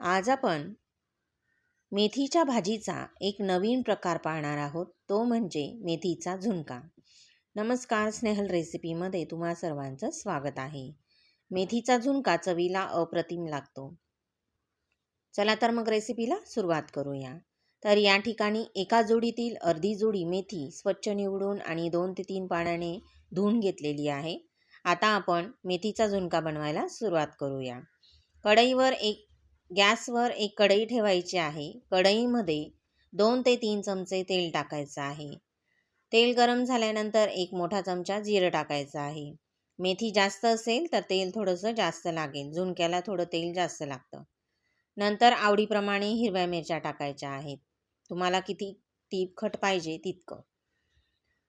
आज आपण मेथीच्या भाजीचा एक नवीन प्रकार पाहणार आहोत. तो म्हणजे मेथीचा झुणका. नमस्कार स्नेहल रेसिपीमध्ये तुम्हा सर्वांचं स्वागत आहे. मेथीचा झुणका चवीला अप्रतिम लागतो. चला तर मग रेसिपीला सुरुवात करूया. तर या ठिकाणी एका जोडीतील अर्धी जोडी मेथी स्वच्छ निवडून आणि दोन ते तीन पाण्याने धुवून घेतलेली आहे. आता आपण मेथीचा झुणका बनवायला सुरुवात करूया. कढईवर एक गॅसवर एक कढई ठेवायची आहे. कढईमध्ये दोन ते तीन चमचे तेल टाकायचं आहे. तेल गरम झाल्यानंतर एक मोठा चमचा जिरं टाकायचं आहे. मेथी जास्त असेल तर तेल थोडंसं जास्त लागेल. झुणक्याला थोडं तेल जास्त लागतं. नंतर आवडीप्रमाणे हिरव्या मिरच्या टाकायच्या आहेत. तुम्हाला किती तिखट पाहिजे तितकं.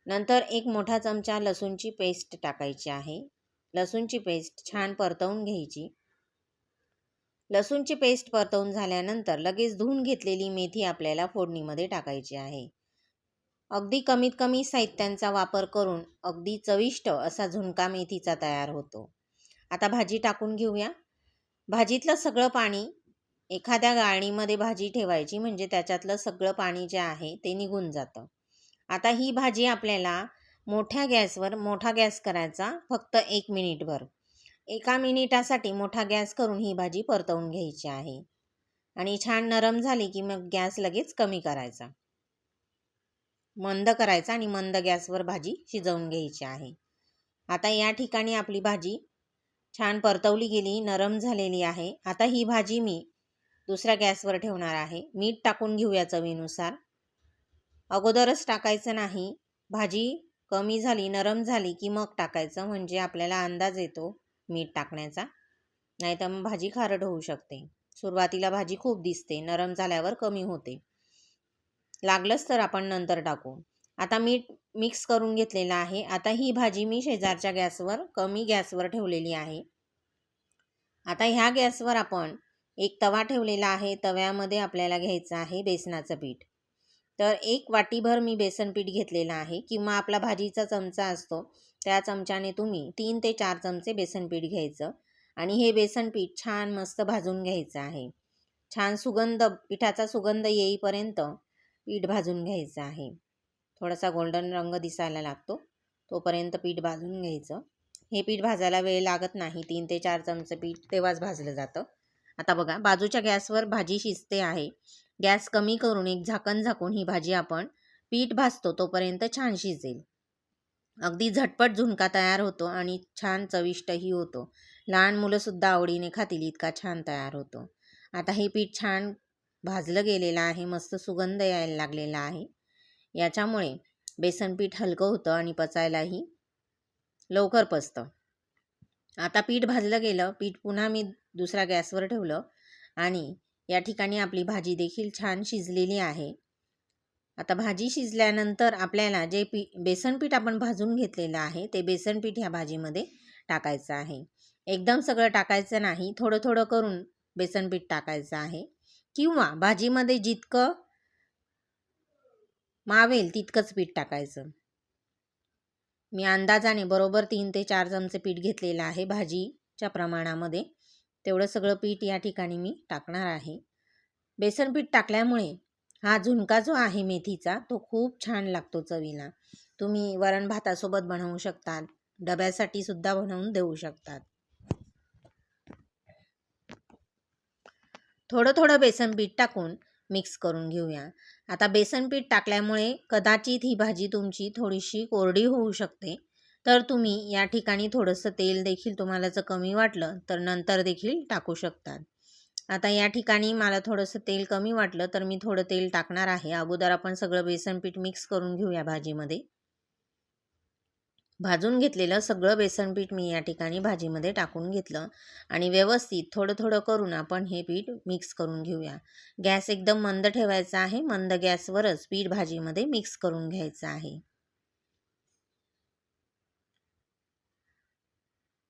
नंतर एक मोठा चमचा लसूणची पेस्ट टाकायची आहे. लसूणची पेस्ट छान परतवून घ्यायची. लसूणची पेस्ट परतवून झाल्यानंतर लगेच धुवून घेतलेली मेथी आपल्याला फोडणीमध्ये टाकायची आहे. अगदी कमीत कमी साहित्यांचा वापर करून अगदी चविष्ट असा झुणका मेथीचा तयार होतो. आता भाजी टाकून घेऊया. भाजीतलं सगळं पाणी एखाद्या गाळणीमध्ये भाजी ठेवायची म्हणजे त्याच्यातलं सगळं पाणी जे आहे ते निघून जातं. आता ही भाजी आपल्याला मोठ्या गॅसवर मोठा गॅस करायचा फक्त एक मिनिटभर. एका मिनिटासाठी मोठा गॅस करून ही भाजी परतवून घ्यायची आहे. आणि छान नरम झाली की मग गॅस लगेच कमी करायचा. मंद करायचा आणि मंद गॅसवर भाजी शिजवून घ्यायची आहे. आता या ठिकाणी आपली भाजी छान परतवली गेली नरम झालेली आहे. आता ही भाजी मी दुसऱ्या गॅसवर ठेवणार आहे. मीठ टाकून घेऊया चवीनुसार. अगोदरच टाकायचं नाही. भाजी कमी झाली नरम झाली की मग टाकायचं. म्हणजे आपल्याला अंदाज येतो मीठ टाकण्याचा. नाही तर मग भाजी खारट होऊ शकते. सुरुवातीला भाजी खूप दिसते नरम झाल्यावर कमी होते. लागलंच तर आपण नंतर टाकू. आता मीठ मिक्स करून घेतलेलं आहे. आता ही भाजी मी शेजारच्या गॅसवर कमी गॅसवर ठेवलेली आहे. आता ह्या गॅसवर आपण एक तवा ठेवलेला आहे. तव्यामध्ये आपल्याला घ्यायचं आहे बेसनाचं पीठ. तर एक वाटीभर मी बेसन पीठ घेतलेलं आहे. किंवा आपला भाजीचा चमचा असतो त्या चमच्याने तुम्ही तीन ते चार चमचे बेसन पीठ घ्यायचं आणि हे बेसन पीठ छान मस्त भाजून घ्यायचं आहे. छान सुगंध पिठाचा सुगंध येईपर्यंत पीठ भाजून घ्यायचं आहे. थोडासा गोल्डन रंग दिसायला लागतो. तोपर्यंत पीठ भाजून घ्यायचं. हे पीठ भाजायला वेळ लागत नाही. तीन ते चार चमचं पीठ तेव्हाच भाजलं जातं. आता बघा बाजूच्या गॅसवर भाजी शिजते आहे. गॅस कमी करून एक झाकण झाकून ही भाजी आपण पीठ भाजतो तोपर्यंत छान शिजेल. अगदी झटपट झुणका तयार होतो आणि छान चविष्टही होतो. लहान मुलंसुद्धा आवडीने खातील इतका छान तयार होतो. आता हे पीठ छान भाजलं गेलेलं आहे मस्त सुगंध यायला लागलेला आहे. याच्यामुळे बेसन पीठ हलकं होतं आणि पचायलाही लवकर पचतं. आता पीठ भाजलं गेलं पीठ पुन्हा मी दुसऱ्या गॅसवर ठेवलं आणि या ठिकाणी आपली भाजी देखील छान शिजलेली आहे. आता भाजी शिजल्यानंतर आपल्याला जे पी बेसन पीठ आपण भाजून घेतलेलं आहे ते बेसन पीठ ह्या भाजीमध्ये टाकायचं आहे. एकदम सगळं टाकायचं नाही थोडं थोडं करून बेसन पीठ टाकायचं आहे. किंवा भाजीमध्ये जितकं मावेल तितकंच पीठ टाकायचं. मी अंदाजाने बरोबर तीन ते चार चमचे पीठ घेतलेलं आहे भाजीच्या प्रमाणामध्ये. तेवढं सगळं पीठ या ठिकाणी मी टाकणार आहे. बेसन पीठ टाकल्यामुळे हा झुणका जो आहे मेथीचा तो खूप छान लागतो चवीला. तुम्ही वरण भातासोबत बनवू शकतात. डब्यासाठी सुद्धा बनवून देऊ शकतात. थोडं थोडं बेसन पीठ टाकून मिक्स करून घेऊया. आता बेसन पीठ टाकल्यामुळे कदाचित ही भाजी तुमची थोडीशी कोरडी होऊ शकते. तर तुम्ही या ठिकाणी थोडंसं तेल देखील तुम्हाला जर कमी वाटलं तर नंतर देखील टाकू शकतात. आता या ठिकाणी मला थोडंसं तेल कमी वाटलं तर मी थोडं तेल टाकणार आहे. अगोदर आपण सगळं बेसन पीठ मिक्स करून घेऊया भाजीमध्ये. भाजून घेतलेलं सगळं बेसन पीठ मी या ठिकाणी भाजीमध्ये टाकून घेतलं. आणि व्यवस्थित थोडं थोडं करून आपण हे पीठ मिक्स करून घेऊया. गॅस एकदम मंद ठेवायचा आहे. मंद गॅसवरच पीठ भाजीमध्ये मिक्स करून घ्यायचं आहे.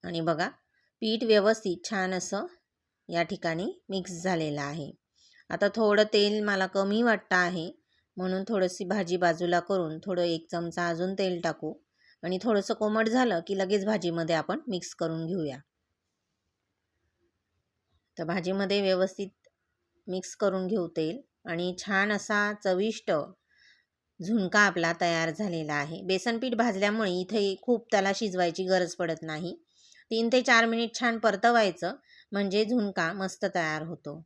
आणि बघा पीठ व्यवस्थित छान असं या ठिकाणी मिक्स झालेला आहे. आता थोडं तेल मला कमी वाटतं आहे. म्हणून थोडीशी भाजी बाजूला करून थोडं एक चमचा अजून तेल टाकू. आणि थोडंसं कोमट झालं की लगेच भाजीमध्ये आपण मिक्स करून घेऊया. तर भाजीमध्ये व्यवस्थित मिक्स करून घेऊ तेल. आणि छान असा चविष्ट झुणका आपला तयार झालेला आहे. बेसनपीठ भाजल्यामुळे इथे खूप त्याला शिजवायची गरज पडत नाही. तीन ते चार मिनिट छान परतवायचं. म्हणजे झुणका मस्त तयार होतो.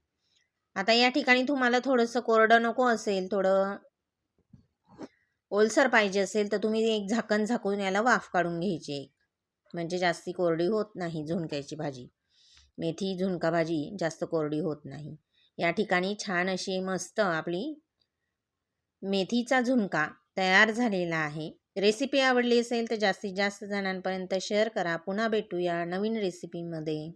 आता या ठिकाणी तुम्हाला थोडंसं कोरडं नको असेल थोडं ओलसर पाहिजे असेल तर तुम्ही एक झाकण झाकून याला वाफ काढून घ्यायची एक. म्हणजे जास्ती कोरडी होत नाही झुणक्याची भाजी. मेथी झुणका भाजी जास्त कोरडी होत नाही. या ठिकाणी छान अशी मस्त आपली मेथीचा झुणका तयार झालेला आहे. रेसिपी आवडली असेल तर जास्तीत जास्त जणांपर्यंत शेअर करा. पुन्हा भेटूया नवीन रेसिपीमध्ये